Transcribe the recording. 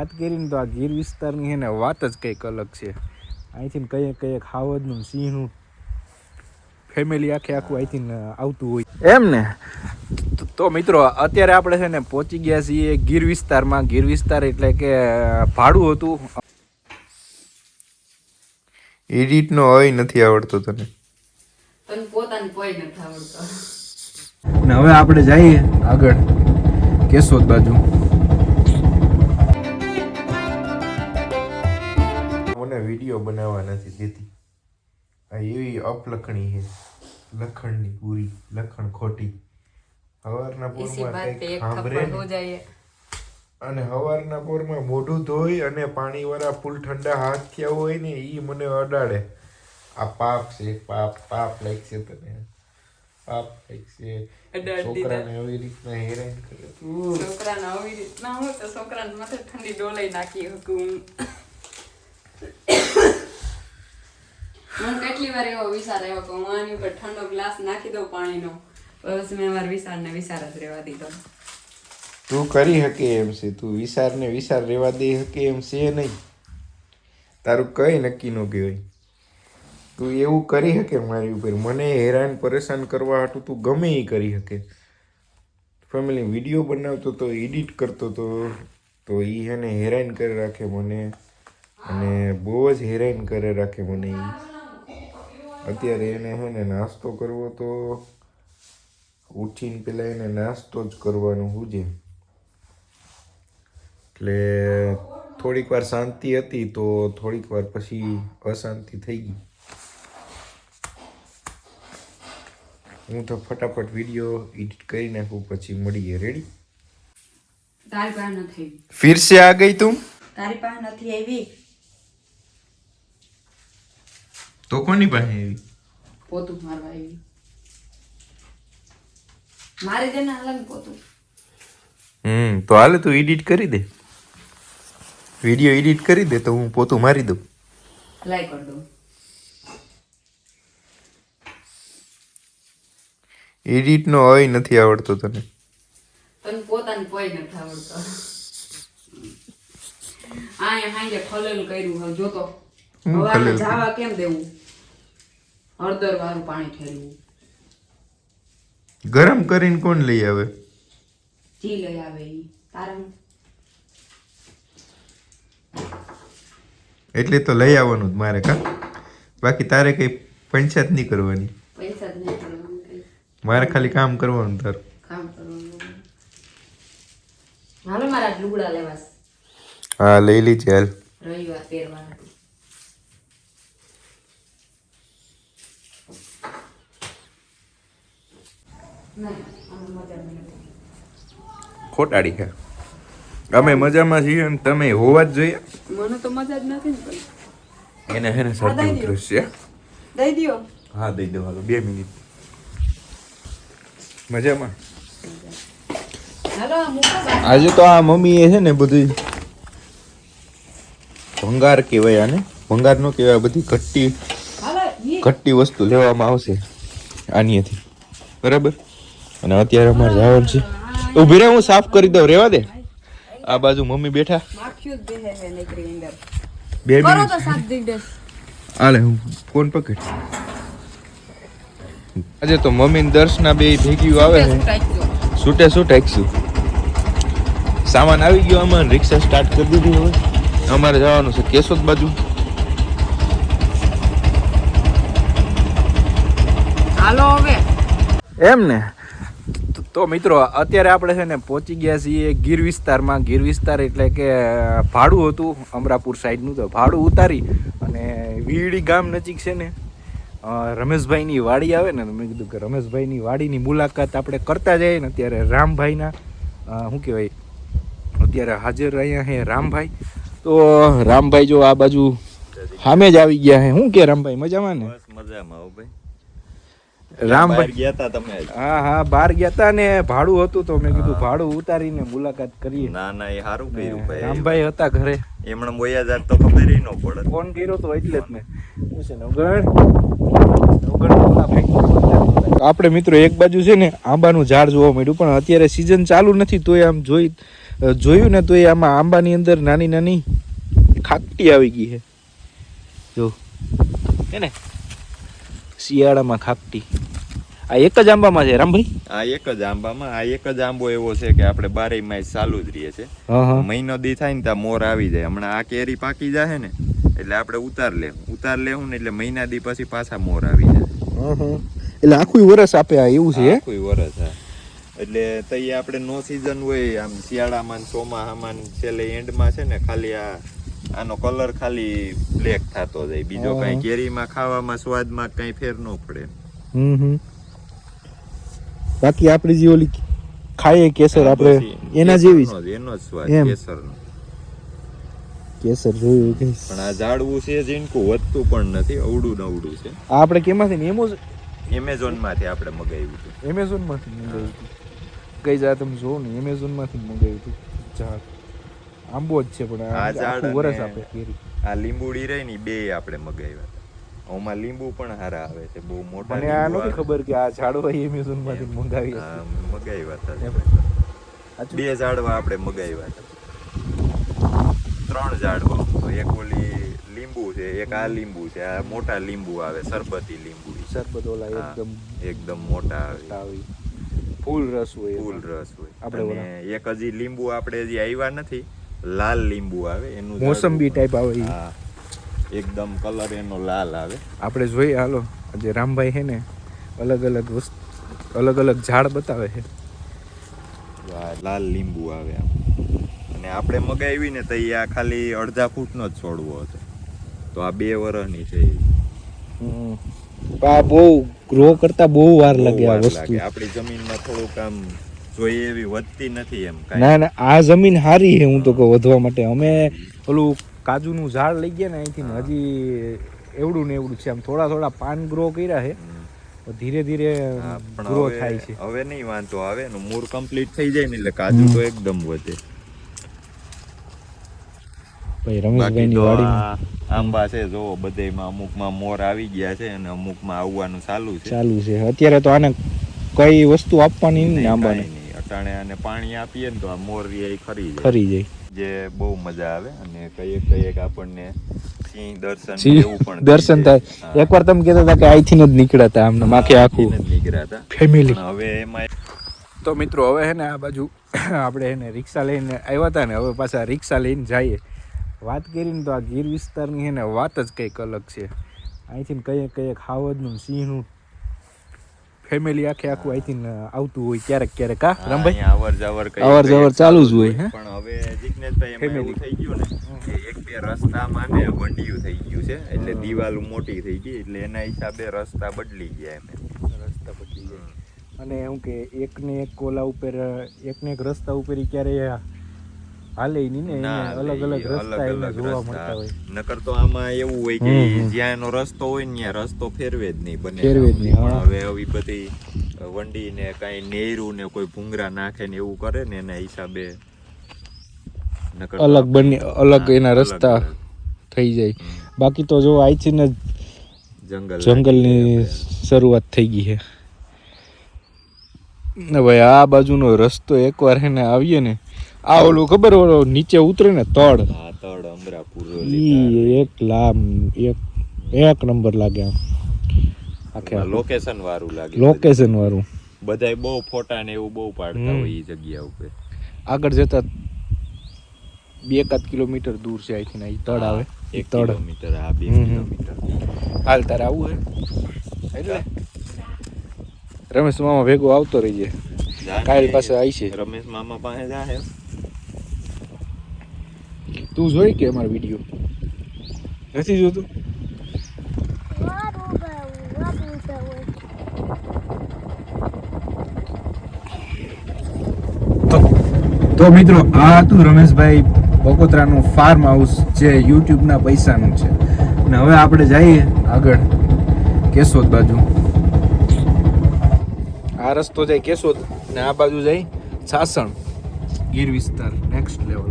વાત કરીને તો આ ગીર વિસ્તારની છે ને વાત જ કંઈક અલગ છે. અહીંથી કંઈક કંઈક હાવજનું સિંહનું ફેમિલી આખે આખું અહીંથી આવતું હોય. એમ ને? તો- તો મિત્રો અત્યારે આપણે છે ને પહોંચી ગયા છીએ ગીર વિસ્તારમાં. ગીર વિસ્તાર એટલે કે ભાડું હતું. એડિટનો હોય નથી આવડતો તને. તને પોતાને કોઈ નથી આવડતો. ને હવે આપણે જઈએ આગળ કેશોદ બાજુ. વીડિયો બનાવવા નથી દેતી. આ એવી અપલખણી છે લખણની પૂરી લખણ ખોટી. હવારના પોરમાં કંઈક સાંભળે અને હવારના પોરમાં મોઢું ધોઈ અને પાણીવાળા ફૂલ ઠંડા હાથ થયા હોય ને એ મને અડાડે. આ પાપ છે પાપ પાપ લાગશે તને. પાપ લાગશે. છોકરાને આવી રીતના હેરાન કરે. છોકરાને આવી રીતના હું તો છોકરાને માથે ઠંડી ડોલાઈ નાખી હકું મને કેટલી વાર એવો વિચાર આવ્યો કે હું આની ઉપર ઠંડો ગ્લાસ નાખી દઉં પાણીનો, બસ મેં મારા વિચારને વિચાર જ રહેવા દીધો. તું કરી શકે એમ છે, તું વિચારને વિચાર રેવા દે શકે એમ છે નહીં. તારું કઈ નક્કી ન કહેવાય. તું એવું કરી શકે મારી ઉપર, મને હેરાન પરેશાન કરવા હાટું તું ગમે એ કરી શકે ફેમિલી વીડિયો બનાવતો તો, એડિટ કરતો તો તો એ હે ને હેરાન કરી રાખે મને, અને બહુ જ હેરાન કરે રાખે મને ઈ. અત્યારે એને હે ને નાસ્તો કરવો તો ઉઠીને પેલા એને નાસ્તો જ કરવાનો હુજે. એટલે થોડીક વાર શાંતિ હતી તો થોડીક વાર પછી અશાંતિ થઈ ગઈ. હું તો ફટાફટ વીડિયો એડિટ કરી નાખું પછી મળીએ. રેડી તારી પાસે નથી ફિર સે આ ગઈ તું? તારી પાસે નથી આવી. તો કોની પાસે આવી? પોતું મારવા આવી. મારે જેને હાલ પોતું. હમ તો હાલે તું એડિટ કરી દે. વીડિયો એડિટ કરી દે તો હું પોતું મારી દઉં. લાઈક કરી દઉં. એડિટનો હોય નથી આવડતો તને. તને પોતાને કોઈ નથી આવડતો. આ હાંજે ખલેલ કર્યું હવે જોતો હવે આને જાવા કેમ દેવું? હળદર વાળું પાણી ઠેરવું. ગરમ કરીને કોણ લઈ આવે? જી લઈ આવે ઈ. તારમ. એટલે તો લઈ આવવાનું જ મારે કા? બાકી તારે કઈ પંચાયત નહીં કરવાની. પંચાયત નહીં કરવાની મારે ખાલી કામ કરવાનું તારું. કામ કરવાનું. હાલો મારા લુગડા લેવાસ હા લઈ લીજે હાલ. રવિવાર પહેરવાના નહીં આમાં મજા નહીં ખોટાડી છે. અમે મજામાં છીએ અને તમે હોવા જ જોઈએ. મને તો મજા જ નથી ને એને હેને શરદી ઉધરસ છે. દઈ દો હા દઈ દો હાલો બે મિનિટ. મજામાં. આજે તો આ મમ્મીએ છે ને બધી ભંગાર કહેવાય આને. ભંગાર નો કહેવાય બધી ઘટ્ટી ઘટ્ટી વસ્તુ લેવામાં આવશે. આનીથી બરાબર? અને અત્યારે અમારે જવાનું છે. ઊભી રહે હું સાફ કરી દઉં. રેવા દે. આ બાજુ મમ્મી બેઠા. બે મિનિટ. હાલે હું ફોન પકડ. આજે તો મમ્મી દર્શના બે ભેગી આવે છે. છૂટે શું ટેક્સી સામાન આવી ગયો અમારે રિક્ષા સ્ટાર્ટ કરી દીધી હવે. અમારે જવાનું છે કેશોદ બાજુ. હાલો હવે. એમ ને? તો- મિત્રો, અત્યારે આપણે છે ને પહોંચી ગયા છીએ ગીર વિસ્તારમાં. ગીર વિસ્તાર એટલે કે ભાડું હતું અમરાપુર સાઈડનું તો ભાડું ઉતારી અને વીડી ગામ નજીક છે ને રમેશભાઈની વાડી આવે ને મેં કીધું કે રમેશભાઈની વાડીની મુલાકાત આપણે કરતા જઈએ ને, અત્યારે રામભાઈના શું કહેવાય, અત્યારે હાજર અહીંયા છે રામભાઈ. તો, રામભાઈ જો આ બાજુ સામે જ આવી ગયા છે શું કે રામભાઈ, મજામાં ને? મજામાં ભાઈ. બહાર ગયા તા તમે હા હા બહાર ગયા તા ને ભાડું હતું તો મેં કીધું ભાડું ઉતારીને મુલાકાત કરીએ. ના ના એ સારું કર્યું ભાઈ. રામભાઈ હતા ઘરે. એમણે બોયા જાત તો ખબર ન પડે. ફોન કર્યો તો એટલે જ મેં. શું છે નવગણ? આપણે મિત્રો એક બાજુ છે ને આંબાનું ઝાડ જોવા મળ્યું પણ અત્યારે સિઝન ચાલુ નથી તોય આમ જોઈ જોયું ને તોય આમાં આંબાની અંદર નાની નાની ખાકટી આવી ગઈ છે. જો. હે ને? શિયાળામાં ખાપટી. આ એક જ આંબામાં છે રામભાઈ? આ એક જ આંબામાં આ એક જ આંબો એવો છે કે આપણે બારે માસ ચાલુ જ રહીએ છે મહિનો દી થાય ને ત્યાં મોર આવી જાય. હમણાં આ કેરી પાકી જાય ને એટલે આપણે ઉતાર લેવું. ઉતાર લેવું ને એટલે મહિના દી પછી પાછા મોર આવી જાય. એટલે આખું વરસ આપે આ એવું છે? આખું વરસ હા. એટલે તઈ આપણે નો સીઝન હોય આમ શિયાળામાં ચોમાહામાં છેલ્લે એન્ડમાં છે ને ખાલી આ આનો કલર ખાલી બ્લેક થતો જાય. બીજો. કઈ કેરીમાં ખાવામાં સ્વાદમાં કઈ ફેર ન પડે. હમ હમ. બાકી આપણી જે ઓલી ખાઈએ કેસર આપણે એના જેવી જ. એનો જ સ્વાદ. કેસરનો. કેસર જોયું કે પણ આ ઝાડવું છે જીનકું વધતું પણ નથી અવડું ને અવડું છે. આ આપણે કેમાંથી ને એમો એમેઝોનમાંથી આપણે મગાવ્યું હતું. એમેઝોનમાંથી મંગાવ્યું હતું. કઈ જા તમે જોવો ને એમેઝોનમાંથી મગાવ્યું હતું. ઝાડ આંબો જ છે પણ આ ઝાડ વરસ આપે કેરી. આ લીંબુડી રહી ને બે આપણે મગાવ્યા હતા. આમાં લીંબુ પણ સારા આવે છે બહુ મોટા મને આ નથી ખબર કે આ ઝાડવા એમેઝોનમાંથી મંગાવી મગાવ્યા હતા બે ઝાડવા આપણે મગાવ્યા હતા. ત્રણ ઝાડવા એક ઓલી લીંબુ છે એક આ લીંબુ છે આ મોટા લીંબુ આવે સરબતી લીંબુ. સરબત ઓલા એકદમ એકદમ મોટા આવે. ફૂલ રસ હોય ફૂલ રસ હોય. આપણે એક હજી લીંબુ આપણે હજી આવ્યા નથી લાલ લીંબુ આવે એનું મોસંબી ટાઈપ આવે હા. એકદમ કલર એનો લાલ આવે. આપણે જોઈએ હાલો. આજે રામભાઈ છે ને અલગ અલગ વસ્તુ અલગ અલગ ઝાડ બતાવે છે. લાલ લીંબુ આવે આમ. અને આપણે મગાવી ને તો એ આ ખાલી અડધા ફૂટનો જ છોડવો હતો. તો આ બે વરની છે. આ બહુ ગ્રો કરતા બહુ વાર લાગે આ વસ્તુ. આપણી જમીનમાં થોડુંક આમ જોઈએ એવી વધતી નથી એમ ના ના આ જમીન સારી છે હું તો કહું વધવા માટે. અમે ઓલું કાજુનું ઝાડ લઈ ગયા ને અહીંથી હજી એવડું ને એવડું છે. આમ થોડા થોડા પાન ગ્રો કર્યા છે ધીરે ધીરે ગ્રો થાય છે. હવે નહીં વાંધો આવે એનું મૂળ કમ્પ્લીટ થઈ જાય ને એટલે કાજુ તો એકદમ વધે. ભાઈ રમેશભાઈની વાડી આંબા છે જો બધેમાં અમુકમાં મોર આવી ગયા છે અને અમુકમાં આવવાનું ચાલુ છે. ચાલુ છે. અત્યારે તો આને કઈ વસ્તુ આપવાની નહીં, આંબાને. કાંઈ અને પાણી આપીએ ને તો આ મોર રી ખરી જાય. ખરી જાય. જે બહુ મજા આવે અને કંઈક કંઈક આપણને દર્શન એવું પણ દર્શન થાય. એકવાર તમે કહેતા હતા કે અહીંથી જ નીકળ્યા હતા આમને માખે આખું જ નીકળ્યા હતા ફેમિલી હવે એમાં તો મિત્રો હવે હે ને આ બાજુ આપણે એને રિક્ષા લઈને આવ્યા હતા ને હવે પાછા રિક્ષા લઈને જઈએ. વાત કરીને તો આ ગીર વિસ્તારની હે ને વાત જ કંઈક અલગ છે. અહીંથી કંઈક કંઈક હાવજનું સિંહનું ફેમિલી આખે આખું આઈ થિંક આવતું હોય ક્યારેક ક્યારેક. હા હા, રામભાઈ અવર જવર અવર જવર ચાલુ જ હોય, હે? પણ હવે જીગ્નેશભાઈ એમાં એવું થઈ ગયું ને કે એક બે રસ્તા ને વંડિયું થઈ ગયું છે એટલે હા. દિવાલ મોટી થઈ ગઈ એટલે એના હિસાબે રસ્તા બદલી ગયા એમ. રસ્તા બદલી ગયા. અને શું કે એકને એક કોલા ઉપર એકને એક રસ્તા ઉપર ક્યારેય ક્યારે હાલે ને અલગ અલગ રસ્તા એને જોવા મળતા હોય. નકર તો આમાં એવું હોય કે. જ્યાં એનો રસ્તો હોય ને ત્યાં રસ્તો ફેરવે જ નહીં બને ફેરવે જ નહીં, હવે આવી બધી વંડી ને કઈ નેરું ને કોઈ ભૂંગરા નાખે ને એવું કરે ને એના હિસાબે અલગ બની અલગ એના રસ્તા થઈ જાય. બાકી તો જો આઈથી ને જંગલ જંગલ જંગલની શરૂઆત થઈ ગઈ છે. ને ભાઈ આ બાજુનો રસ્તો એકવાર હે ને આવીએ ને આ ઓલું ખબર ઓલો નીચે ઉતરે ને તળ. હા તળ અમરાપુર ઈ એક લામ એક એક નંબર લાગે આમ. આખે. લોકેશન વાળું લાગે લોકેશન વાળું બધાય બહુ ફોટા ને એવું બહુ પાડતા. હોય ઈ જગ્યા ઉપર. આગળ જતા બે એકાદ કિલોમીટર દૂર છે અહીંથી ના ઈ તળ આવે. એક તળ. કિલોમીટર આ બે. કિલોમીટર. હાલ તારે આવું હે. એટલે રમેશ મામા ભેગો આવતો રહીએ કાલ પાસે આવી છે. રમેશ મામા પાસે જાહે. તું જોઈ કે અમારો વીડિયો નથી જોતું? તો તો મિત્રો આ હતું રમેશભાઈ બકોત્રાનું ફાર્મ હાઉસ જે યુટ્યુબના પૈસાનું છે. ને હવે આપણે જઈએ આગળ કેશોદ બાજુ. આ રસ્તો જાય કેશોદ ને આ બાજુ જાય સાસણ. ગીર વિસ્તાર નેક્સ્ટ લેવલ